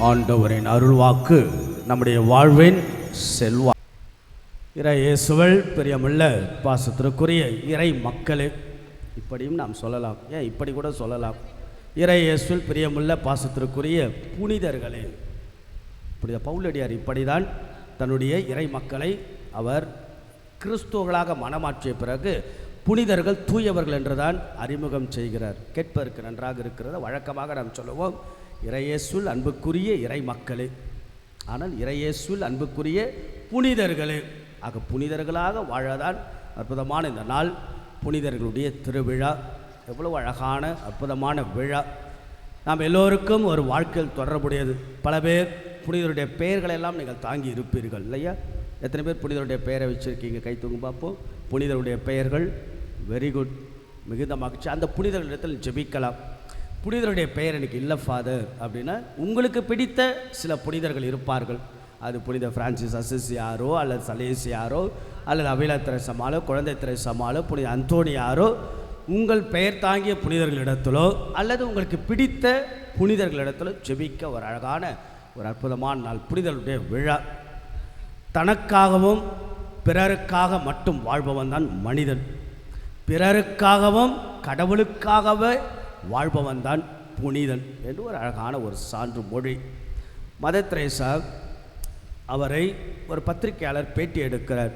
ஆண்டவரின் அருள்வாக்கு நம்முடைய வாழ்வின் செல்வா இறையேசுவல் பிரியமுள்ள பாசத்திற்குரிய இறை மக்களே இப்படியும் நாம் சொல்லலாம். ஏன் இப்படி கூட சொல்லலாம்? இறையேசுவல் பிரியமுள்ள பாசத்திற்குரிய புனிதர்களே புனித பவுலடியார் இப்படிதான் தன்னுடைய இறை மக்களை அவர் கிறிஸ்துவர்களாக மனமாற்றிய பிறகு புனிதர்கள் தூயவர்கள் என்றுதான் அறிமுகம் செய்கிறார். கேட்பதற்கு நன்றாக இருக்கிறது வழக்கமாக நாம் சொல்லுவோம். இறையேசுல் அன்புக்குரிய இறை மக்களே ஆனால் இறையேசுல் அன்புக்குரிய புனிதர்களே. ஆக புனிதர்களாக வாழதான் அற்புதமான இந்த நாள் புனிதர்களுடைய திருவிழா. எவ்வளவு அழகான அற்புதமான விழா. நாம் எல்லோருக்கும் ஒரு வாழ்க்கையில் தொடர்புடையது. பல பேர் புனிதருடைய பெயர்களெல்லாம் நீங்கள் தாங்கி இருப்பீர்கள் இல்லையா? எத்தனை பேர் புனிதருடைய பெயரை வச்சுருக்கீங்க? கை தூங்க பார்ப்போம். புனிதருடைய பெயர்கள் வெரி குட் மிகுந்த மகிழ்ச்சி. அந்த புனிதர்களிடத்தில் ஜெபிக்கலாம். புனிதருடைய பெயர் எனக்கு இல்லை ஃபாதர் அப்படின்னா உங்களுக்கு பிடித்த சில புனிதர்கள் இருப்பார்கள். அது புனித பிரான்சிஸ் அசிசியாரோ அல்லது சலேசியாரோ அல்லது அபிலா திரசமாலோ குழந்தை திரசமாலோ புனித அந்தோனியாரோ உங்கள் பெயர் தாங்கிய புனிதர்களிடத்திலோ அல்லது உங்களுக்கு பிடித்த புனிதர்களிடத்திலோ ஜெபிக்க ஒரு அழகான ஒரு அற்புதமான நாள் புனிதருடைய விழா. தனக்காகவும் பிறருக்காக மட்டும் வாழ்பவன் தான் மனிதன். பிறருக்காகவும் கடவுளுக்காகவே வாழ்பவன் தான் புனிதன் என்று ஒரு அழகான ஒரு சான்று மொழி. மதர் தெரேசா அவரை ஒரு பத்திரிகையாளர் பேட்டி எடுக்கிறார்.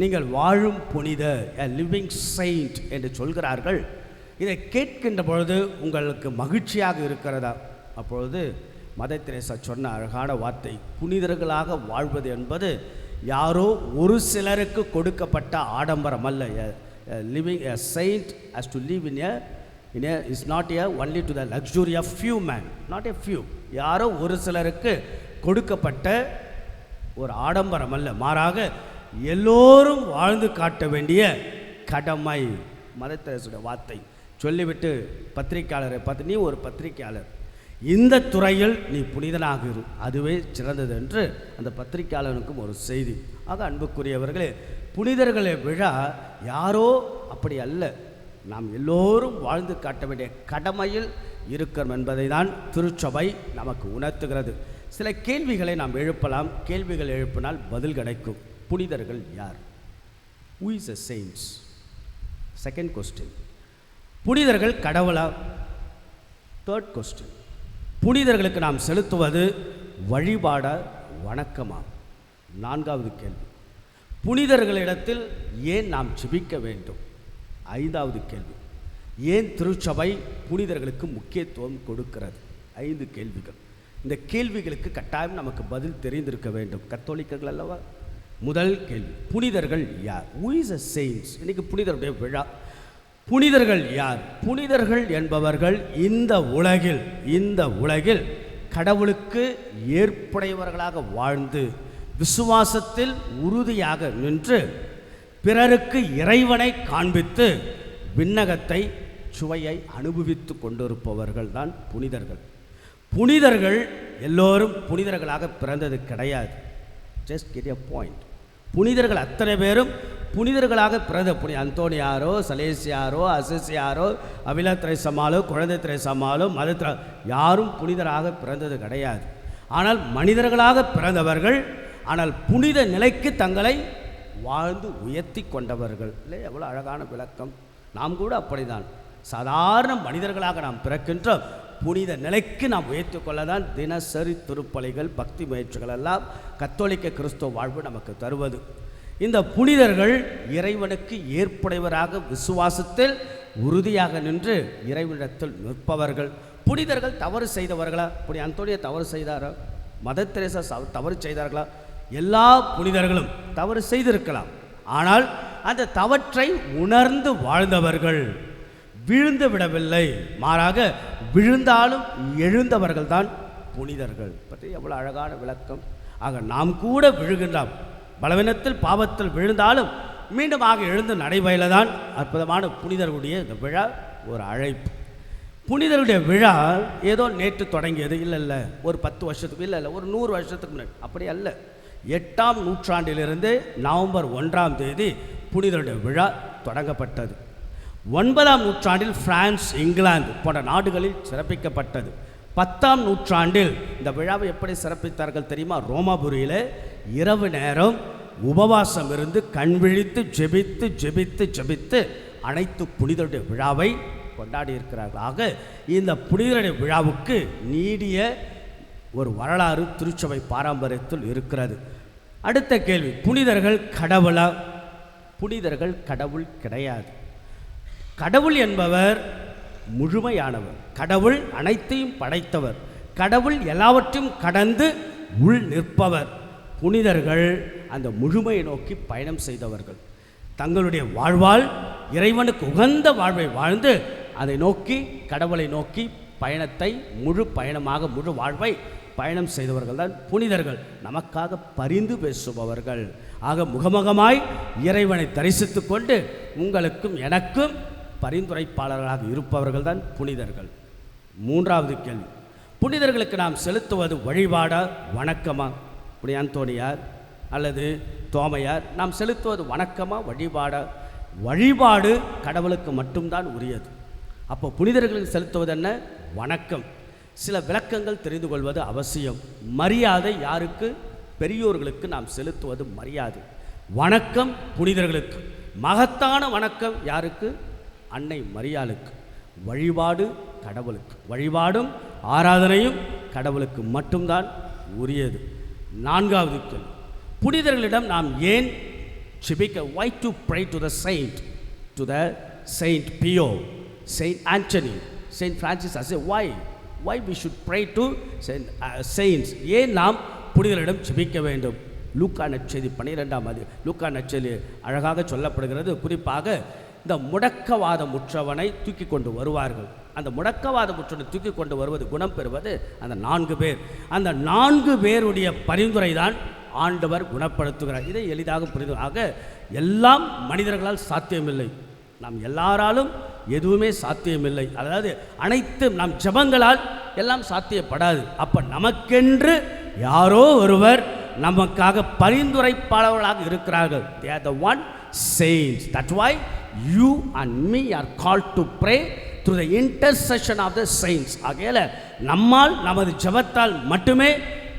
நீங்கள் வாழும் புனித எ லிவிங் செயின்ட் என்று சொல்கிறார்கள். இதை கேட்கின்ற பொழுது உங்களுக்கு மகிழ்ச்சியாக இருக்கிறதா? அப்பொழுது மதர் தெரேசா சொன்ன அழகான வார்த்தை புனிதர்களாக வாழ்வது என்பது யாரோ ஒரு சிலருக்கு கொடுக்கப்பட்ட ஆடம்பரம் அல்ல. Living a saint has to live in a in is not a only to the luxury of few men not a few யாரோ ஒரு சிலருக்கு கொடுக்கப்பட்ட ஒரு ஆடம்பரம் அல்ல மாறாக எல்லோரும் வாழ்ந்து காட்ட வேண்டிய கடமை. மதத்தரசுடைய வார்த்தை. சொல்லிவிட்டு பத்திரிக்கையாளரை பார்த்து நீ ஒரு பத்திரிக்கையாளர் இந்த துறையில் நீ புனிதனாக இரு. அதுவே சிறந்தது என்று அந்த பத்திரிக்கையாளனுக்கும் ஒரு செய்தி. ஆக அன்புக்குரியவர்களே புனிதர்களை விழா யாரோ அப்படி அல்ல. நாம் எல்லோரும் வாழ்ந்து காட்ட வேண்டிய கடமையில் இருக்கிறோம் என்பதை தான் திருச்சபை நமக்கு உணர்த்துகிறது. சில கேள்விகளை நாம் எழுப்பலாம். கேள்விகள் எழுப்பினால் பதில் கிடைக்கும். புனிதர்கள் யார்? Who is a saints second question புனிதர்கள் கடவுளா? தேர்ட் கொஸ்டின் புனிதர்களுக்கு நாம் செலுத்துவது வழிபாட வணக்கமா? நான்காவது கேள்வி. புனிதர்களிடத்தில் ஏன் நாம் ஜிபிக்க வேண்டும்? ஐந்தாவது கேள்வி. ஏன் திருச்சபை புனிதர்களுக்கு முக்கியத்துவம் கொடுக்கிறது? ஐந்து கேள்விகள். இந்த கேள்விகளுக்கு கட்டாயம் நமக்கு பதில் தெரிந்திருக்க வேண்டும். கத்தோலிக்கர்கள் அல்லவா? முதல் கேள்வி புனிதர்கள் யார்? ஹூ இஸ் அ செயின்ஸ் இன்னைக்கு புனிதருடைய விழா. புனிதர்கள் யார்? புனிதர்கள் என்பவர்கள் இந்த உலகில் இந்த உலகில் கடவுளுக்கு ஏற்புடையவர்களாக வாழ்ந்து விசுவாசத்தில் உறுதியாக நின்று பிறருக்கு இறைவனை காண்பித்து விண்ணகத்தை சுவையை அனுபவித்து கொண்டிருப்பவர்கள் தான் புனிதர்கள். புனிதர்கள் எல்லோரும் புனிதர்களாக பிறந்தது கிடையாது. ஜஸ்ட் கெட் எ பாயிண்ட் புனிதர்கள் அத்தனை பேரும் புனிதர்களாக பிறந்த புனி அந்தோனியாரோ சலேசியாரோ அசிசியாரோ அபிலா திரைசமாலோ குழந்தை திரைசமாலோ மத யாரும் புனிதராக பிறந்தது கிடையாது. ஆனால் மனிதர்களாக பிறந்தவர்கள் ஆனால் புனித நிலைக்கு தங்களை வாழ்ந்து உயர்த்தி கொண்டவர்கள். இல்லை எவ்வளோ அழகான விளக்கம். நாம் கூட அப்படிதான் சாதாரண மனிதர்களாக நாம் பிறக்கின்றோம். புனித நிலைக்கு நாம் உயர்த்தி கொள்ள தான் தினசரி திருப்பலைகள் பக்தி முயற்சிகள் எல்லாம் கத்தோலிக்க கிறிஸ்துவ வாழ்வு நமக்கு தருவது. இந்த புனிதர்கள் இறைவனுக்கு ஏற்புடையவராக விசுவாசத்தில் உறுதியாக நின்று இறைவனிடத்தில் நிற்பவர்கள். புனிதர்கள் தவறு செய்தவர்களா? புனி அந்தோனிய தவறு செய்தாரா? மத தெரேசா தவறு செய்தார்களா? எல்லா புனிதர்களும் தவறு செய்திருக்கலாம். ஆனால் அந்த தவற்றை உணர்ந்து வாழ்ந்தவர்கள் விழுந்து விடவில்லை. மாறாக விழுந்தாலும் எழுந்தவர்கள் தான் புனிதர்கள். பற்றி எவ்வளோ அழகான விளக்கம். ஆக நாம் கூட விழுகின்றோம். பலவீனத்தில் பாவத்தில் விழுந்தாலும் மீண்டும் ஆக எழுந்து நடைபயில தான் அற்புதமான புனிதர்களுடைய இந்த விழா ஒரு அழைப்பு. புனிதருடைய விழா ஏதோ நேற்று தொடங்கியது. இல்லை இல்லை. ஒரு பத்து வருஷத்துக்கு இல்லை இல்லை. ஒரு நூறு வருஷத்துக்கு முன்னாடி. அப்படி அல்ல. எட்டாம் நூற்றாண்டிலிருந்து நவம்பர் ஒன்றாம் தேதி புனிதருடைய விழா தொடங்கப்பட்டது. ஒன்பதாம் நூற்றாண்டில் பிரான்ஸ் இங்கிலாந்து போன்ற நாடுகளில் சிறப்பிக்கப்பட்டது. பத்தாம் நூற்றாண்டில் இந்த விழாவை எப்படி சிறப்பித்தார்கள் தெரியுமா? ரோமாபுரியில் இரவு நேரம் உபவாசம் இருந்து கண் விழித்து ஜெபித்து ஜெபித்து ஜெபித்து அனைத்து புனிதருடைய விழாவை கொண்டாடி இருக்கிறார்கள் ஆக இந்த புனிதருடைய விழாவுக்கு நீடிய ஒரு வரலாறு திருச்சபை பாரம்பரியத்தில் இருக்கிறது. அடுத்த கேள்வி புனிதர்கள் கடவுளா? புனிதர்கள் கடவுள் கிடையாது. கடவுள் என்பவர் முழுமையானவர். கடவுள் அனைத்தையும் படைத்தவர். கடவுள் எல்லாவற்றையும் கடந்து உள் நிற்பவர். புனிதர்கள் அந்த முழுமையை நோக்கி பயணம் செய்தவர்கள். தங்களுடைய வாழ்வால் இறைவனுக்கு உகந்த வாழ்வை வாழ்ந்து அதை நோக்கி கடவுளை நோக்கி பயணத்தை முழு பயணமாக முழு வாழ்வை பயணம் செய்தவர்கள் தான் புனிதர்கள். நமக்காக பரிந்து பேசுபவர்கள். ஆக முகமுகமாய் இறைவனை தரிசித்து கொண்டு உங்களுக்கும் எனக்கும் பரிந்துரைப்பாளர்களாக இருப்பவர்கள் தான் புனிதர்கள். மூன்றாவது கேள்வி. புனிதர்களுக்கு நாம் செலுத்துவது வழிபாடா வணக்கமா? புனித அந்தோணியார் அல்லது தோமையார் நாம் செலுத்துவது வணக்கமா வழிபாடா? வழிபாடு கடவுளுக்கு மட்டும்தான் உரியது. அப்போ புனிதர்களுக்கு செலுத்துவது என்ன வணக்கம். சில விளக்கங்கள் தெரிந்து கொள்வது அவசியம். மரியாதை யாருக்கு? பெரியோர்களுக்கு நாம் செலுத்துவது மரியாதை. வணக்கம் புனிதர்களுக்கு. மகத்தான வணக்கம் யாருக்கு? அன்னை மரியாளுக்கு. வழிபாடு கடவுளுக்கு. வழிபாடும் ஆராதனையும் கடவுளுக்கு மட்டும்தான் உரியது. நான்காவது கேள்வி. புனிதர்களிடம் நாம் ஏன் ஜெபிக்க why to pray to the saint to the saint Pio saint Antony saint Francis as why why we should pray to saints ஏன் நாம் புனிதரிடம் ஜெபிக்க வேண்டும்? லூக்கா நற்செய்தி பன்னிரெண்டாம் அது லூக்கா நற்செய்தி அழகாக சொல்லப்படுகிறது. குறிப்பாக இந்த முடக்கவாத முற்றவனை தூக்கி கொண்டு வருவார்கள். அந்த முடக்கவாத முற்றவனை தூக்கி கொண்டு வருவது குணம் பெறுவது அந்த நான்கு பேர். அந்த நான்கு பேருடைய பரிந்துரை தான் ஆண்டவர் குணப்படுத்துகிறார். இதை எளிதாக புரிந்து ஆக எல்லாம் மனிதர்களால் சாத்தியமில்லை. நாம் எல்லாராலும் எதுவுமே சாத்தியமில்லை. அதாவது அனைத்து நம் ஜெபங்களால் எல்லாம் சாத்தியப்படாது. அப்போ நமக்கென்று யாரோ ஒருவர் நமக்காக பரிந்துரைப்பாளர்களாக இருக்கிறார்கள். They are the one change that way you and me are call to pray through the intercession of the saints ஆகையில் நம்மால் நமது ஜெபத்தால் மட்டுமே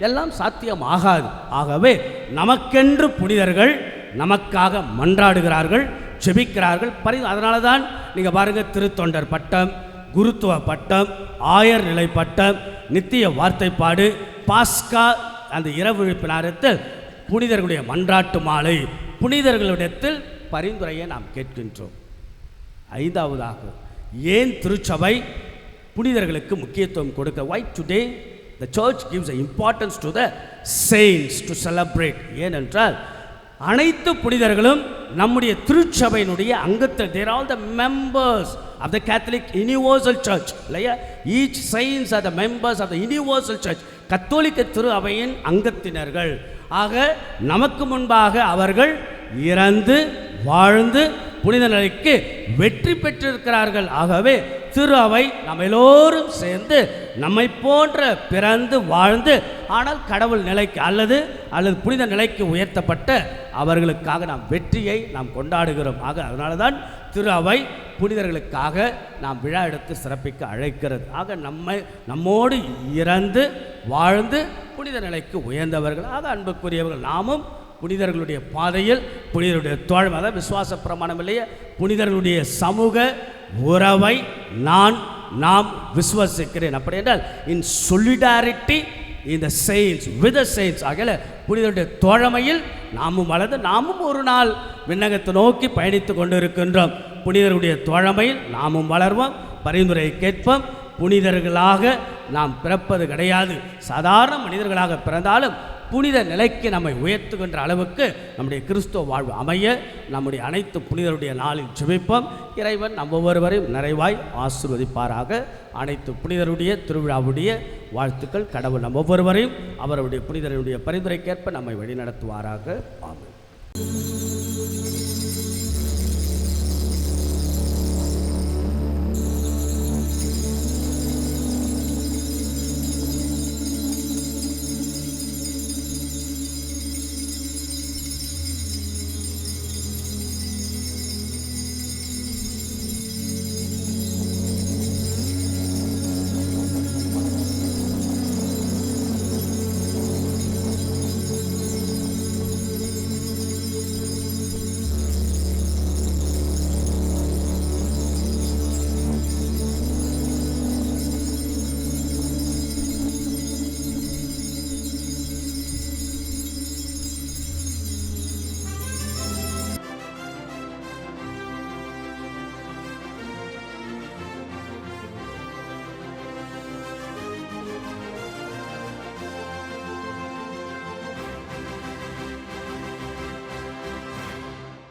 எல்லாம் சாத்தியம் ஆகாது ஆகவே நமக்கென்று புனிதர்கள் நமக்காக மன்றாடுகிறார்கள் ஜெபிக்கிறார்கள். பரி அதனால தான் நீங்கள் பாருங்கள் திருத்தொண்டர் பட்டம் குருத்துவ பட்டம் ஆயர் நிலை பட்டம் நித்திய வார்த்தைப்பாடு பாஸ்கா அந்த இரவு விழிப்பு நேரத்தில் புனிதர்களுடைய மன்றாட்டு மாலை புனிதர்களிடத்தில் பரிந்துரையை நாம் கேட்கின்றோம். ஐந்தாவதாக ஏன் திருச்சபை புனிதர்களுக்கு முக்கியத்துவம் கொடுக்க why today the church gives a importance to the saints to celebrate ஏனென்றால் அனைத்து புனிதர்களும் நம்முடைய திருச்சபையினுடைய அங்கத்தில் they're all the members of the Catholic universal church இல்லையா? Each saints are the members of the universal church கத்தோலிக்க திரு அவையின் அங்கத்தினர்கள். ஆக நமக்கு முன்பாக அவர்கள் இறந்து வாழ்ந்து புனித நிலைக்கு வெற்றி பெற்றிருக்கிறார்கள். ஆகவே திரு அவை நம்ம எல்லோரும் சேர்ந்து நம்மை போன்ற பிறந்து வாழ்ந்து ஆனால் கடவுள் நிலைக்கு அல்லது அல்லது புனித நிலைக்கு உயர்த்தப்பட்ட அவர்களுக்காக நாம் வெற்றியை நாம் கொண்டாடுகிறோம். ஆக அதனால தான் திரு அவை புனிதர்களுக்காக நாம் விழா எடுத்து சிறப்பிக்க அழைக்கிறது. ஆக நம்மை நம்மோடு இறந்து வாழ்ந்து புனித நிலைக்கு உயர்ந்தவர்கள். ஆக அன்புக்குரியவர்கள் நாமும் புனிதர்களுடைய பாதையில் புனிதருடைய தோழமை அதாவது விசுவாச பிரமாணம் இல்லையே புனிதர்களுடைய சமூக உறவை நான் நாம் விசுவாசிக்கிறேன். அப்படி என்றால் இன் solidarity இந்த செயின்ஸ் வித் செயின்ஸ் ஆகல புனிதருடைய தோழமையில் நாமும் வளர்ந்து நாமும் ஒரு நாள் விண்ணகத்தை நோக்கி பயணித்து கொண்டு இருக்கின்றோம் புனிதருடைய தோழமையில் நாமும் வளர்வோம் பரிந்துரை கேட்போம். புனிதர்களாக நாம் பிறப்பது கிடையாது. சாதாரண மனிதர்களாக பிறந்தாலும் புனித நிலைக்கு நம்மை உயர்த்துகின்ற அளவுக்கு நம்முடைய கிறிஸ்துவ வாழ்வு அமைய நம்முடைய அனைத்து புனிதருடைய நாளில் ஜெபிப்போம். இறைவன் நம்ம ஒவ்வொருவரையும் நிறைவாய் ஆசிர்வதிப்பாராக. அனைத்து புனிதருடைய திருவிழாவுடைய வாழ்த்துக்கள் கடவுள் நம் ஒவ்வொருவரையும் அவருடைய புனிதருடைய பரிந்துரைக்கேற்ப நம்மை வழிநடத்துவாராக. ஆமென்.